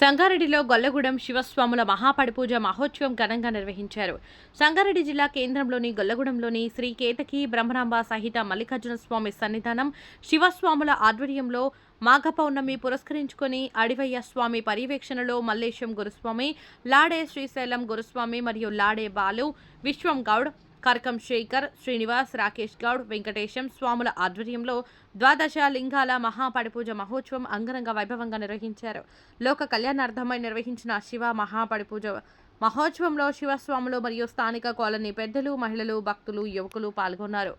సంగారెడ్డిలో గొల్లగూడెం శివస్వాముల మహాపడిపూజ మహోత్సవం ఘనంగా నిర్వహించారు. సంగారెడ్డి జిల్లా కేంద్రంలోని గొల్లగూడెంలోని శ్రీ కేతకి బ్రహ్మరాంబ సహిత మల్లికార్జున స్వామి సన్నిధానం శివస్వాముల ఆధ్వర్యంలో మాఘ పౌర్ణమి పురస్కరించుకొని అడివయ్య స్వామి పర్యవేక్షణలో మల్లేశం గురుస్వామి లాడే శ్రీశైలం గురుస్వామి మరియు లాడే బాలు విశ్వం గౌడ్ కరకం శేఖర్ శ్రీనివాస్ రాకేష్ గౌడ్ వెంకటేశం స్వాముల ఆధ్వర్యంలో ద్వాదశ లింగాల మహాపడిపూజ మహోత్సవం అంగరంగ వైభవంగా నిర్వహించారు. లోక కళ్యాణార్థమై నిర్వహించిన శివ మహాపడిపూజ మహోత్సవంలో శివస్వాములు మరియు స్థానిక కాలనీ పెద్దలు మహిళలు భక్తులు యువకులు పాల్గొన్నారు.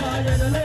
மாயனமே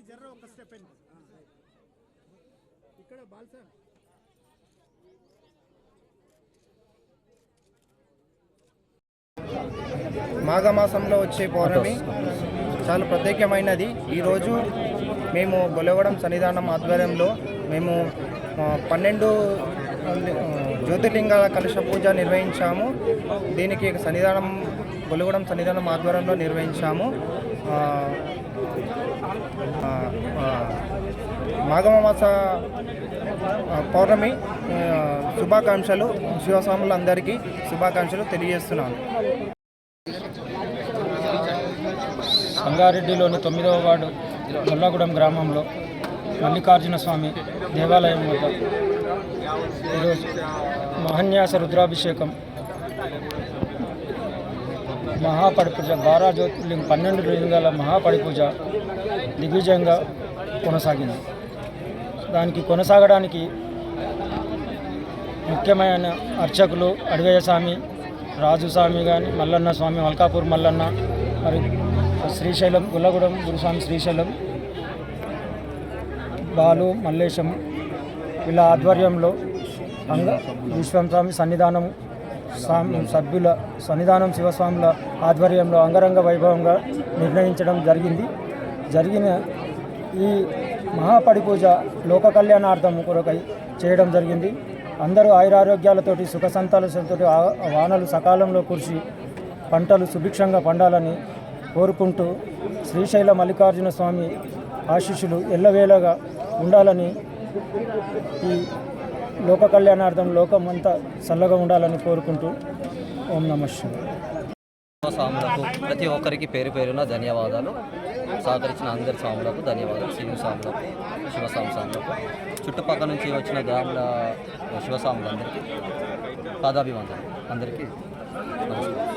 స్వామి జర్ర ఒక స్టెప్ అండి ఇక్కడ బాల్ సార్. మాఘమాసంలో వచ్చే పౌర్ణమి చాలా ప్రత్యేకమైనది. ఈరోజు మేము గొలవడం సన్నిధానం ఆధ్వర్యంలో మేము పన్నెండు జ్యోతిర్లింగాల కలుష పూజ నిర్వహించాము. దీనికి సన్నిధానం గొలవడం సన్నిధానం ఆధ్వర్యంలో నిర్వహించాము. మాఘమాస పౌర్ణమి శుభాకాంక్షలు శివస్వాములందరికీ శుభాకాంక్షలు తెలియజేస్తున్నాను. సంగారెడ్డిలోని తొమ్మిదవ వార్డు గొల్లగూడెం గ్రామంలో మల్లికార్జున స్వామి దేవాలయం వద్ద ఈరోజు మహన్యాస రుద్రాభిషేకం మహాపడిపూజ బారా జ్యోతిర్లింగ పన్నెండు లింగాల మహాపడిపూజ దిగ్విజయంగా కొనసాగింది. దానికి కొనసాగడానికి ముఖ్యమైన అర్చకులు అడివయ్య స్వామి రాజు స్వామి కానీ మల్లన్న స్వామి మల్కాపూర్ మల్లన్న మరి శ్రీశైలం గుల్లగూడెం గురుస్వామి శ్రీశైలం బాలు మల్లేశం వీళ్ళ ఆధ్వర్యంలో అంగ విశ్వం స్వామి సన్నిధానం సభ్యుల సన్నిధానం శివస్వాముల ఆధ్వర్యంలో అంగరంగ వైభవంగా నిర్ణయించడం జరిగింది. జరిగిన ఈ మహాపడి పూజ లోక కళ్యాణార్థం కొరకై చేయడం జరిగింది. అందరూ ఆయురారోగ్యాలతోటి సుఖ సంతాలతో వానలు సకాలంలో కురిసి పంటలు సుభిక్షంగా పండాలని కోరుకుంటూ శ్రీశైల మల్లికార్జున స్వామి ఆశీస్సులు ఎల్లవేళగా ఉండాలని ఈ లోక కళ్యాణార్థం లోకం అంతా చల్లగా ఉండాలని కోరుకుంటూ ఓం నమ స్వాములకు ప్రతి ఒక్కరికి పేరు పేరున ధన్యవాదాలు. సహకరించిన అందరి స్వాములకు ధన్యవాదాలు. శివ స్వాములకు శివస్వామి స్వాములకు చుట్టుపక్కల నుంచి వచ్చిన గ్రాముల శివస్వాములందరికీ పాదాభివందనం అందరికీ నమస్కారం.